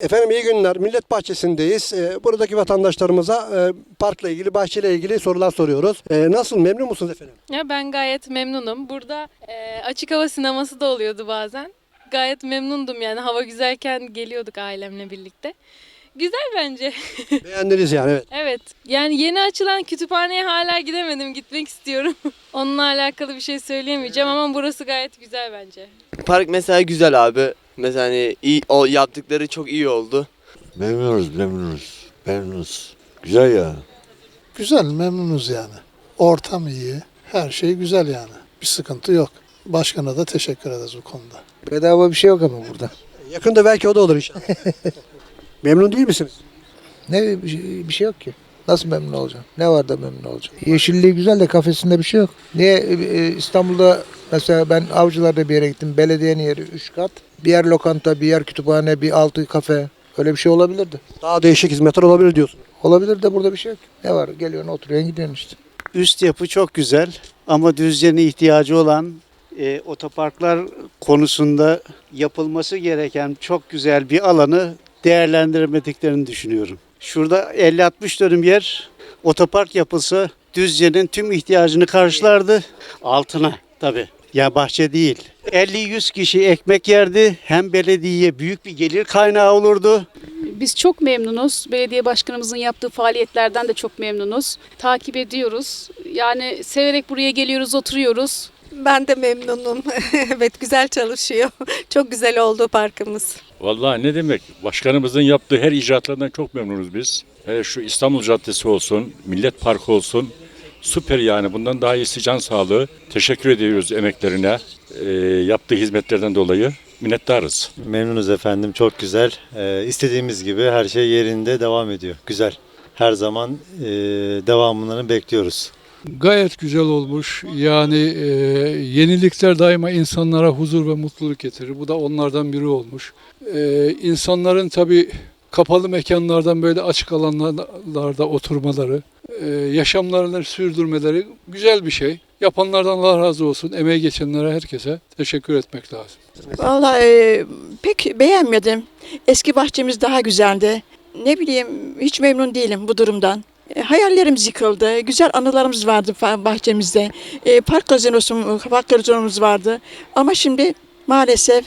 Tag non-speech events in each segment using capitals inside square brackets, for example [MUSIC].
Efendim iyi günler. Millet Bahçesi'ndeyiz. Ee, buradaki vatandaşlarımıza e, parkla ilgili, bahçeyle ilgili sorular soruyoruz. Ee, nasıl, memnun musunuz efendim? Ya ben gayet memnunum. Burada e, açık hava sineması da oluyordu bazen. Gayet memnundum yani hava güzelken geliyorduk ailemle birlikte. Güzel bence. [LAUGHS] Beğendiniz yani evet. evet. Yani yeni açılan kütüphaneye hala gidemedim. Gitmek istiyorum. [LAUGHS] Onunla alakalı bir şey söyleyemeyeceğim ama burası gayet güzel bence. Park mesela güzel abi. Mesela hani iyi, o yaptıkları çok iyi oldu. Memnunuz, memnunuz. Memnunuz. Güzel ya. Güzel, memnunuz yani. Ortam iyi, her şey güzel yani. Bir sıkıntı yok. Başkana da teşekkür ederiz bu konuda. Bedava bir şey yok ama burada. Yakında belki o da olur inşallah. [LAUGHS] memnun değil misiniz? Ne bir şey, bir şey yok ki. Nasıl memnun olacağım? Ne var da memnun olacağım? Yeşilliği güzel de kafesinde bir şey yok. Niye e, İstanbul'da mesela ben avcılarda bir yere gittim. Belediyenin yeri 3 kat. Bir yer lokanta, bir yer kütüphane, bir altı kafe. Öyle bir şey olabilirdi. Daha değişik hizmetler olabilir diyorsun. Olabilir de burada bir şey yok. Ne var? Geliyorsun oturuyorsun gidiyorsun işte. Üst yapı çok güzel ama Düzce'nin ihtiyacı olan e, otoparklar konusunda yapılması gereken çok güzel bir alanı değerlendirmediklerini düşünüyorum. Şurada 50-60 dönüm yer otopark yapılsa Düzce'nin tüm ihtiyacını karşılardı. Altına tabii. Ya bahçe değil. 50-100 kişi ekmek yerdi. Hem belediyeye büyük bir gelir kaynağı olurdu. Biz çok memnunuz. Belediye başkanımızın yaptığı faaliyetlerden de çok memnunuz. Takip ediyoruz. Yani severek buraya geliyoruz, oturuyoruz. Ben de memnunum. [LAUGHS] evet güzel çalışıyor. Çok güzel oldu parkımız. Vallahi ne demek? Başkanımızın yaptığı her icraatlardan çok memnunuz biz. Hele şu İstanbul Caddesi olsun, Millet Parkı olsun. Süper yani. Bundan daha iyisi can sağlığı. Teşekkür ediyoruz emeklerine, e, yaptığı hizmetlerden dolayı. Minnettarız. Memnunuz efendim çok güzel. Ee, istediğimiz gibi her şey yerinde devam ediyor. Güzel. Her zaman e, devamını bekliyoruz. Gayet güzel olmuş. Yani e, yenilikler daima insanlara huzur ve mutluluk getirir. Bu da onlardan biri olmuş. E, insanların tabii kapalı mekanlardan böyle açık alanlarda oturmaları, e, yaşamlarını sürdürmeleri güzel bir şey. Yapanlardan Allah razı olsun. Emeği geçenlere herkese teşekkür etmek lazım. Vallahi e, pek beğenmedim. Eski bahçemiz daha güzeldi. Ne bileyim hiç memnun değilim bu durumdan. E, hayallerimiz yıkıldı. Güzel anılarımız vardı bahçemizde. E, park gazinosu, park gazinomuz vardı. Ama şimdi maalesef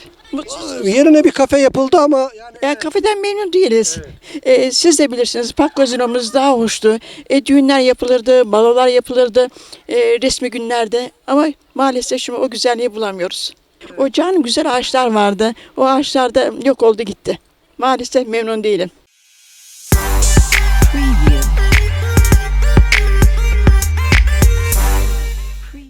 Yerine bir kafe yapıldı ama yani yani kafeden memnun değiliz. E, siz de bilirsiniz park gazinomuz daha hoştu. E, düğünler yapılırdı, balolar yapılırdı e, resmi günlerde. Ama maalesef şimdi o güzelliği bulamıyoruz. O can güzel ağaçlar vardı. O ağaçlar da yok oldu gitti. Maalesef memnun değilim.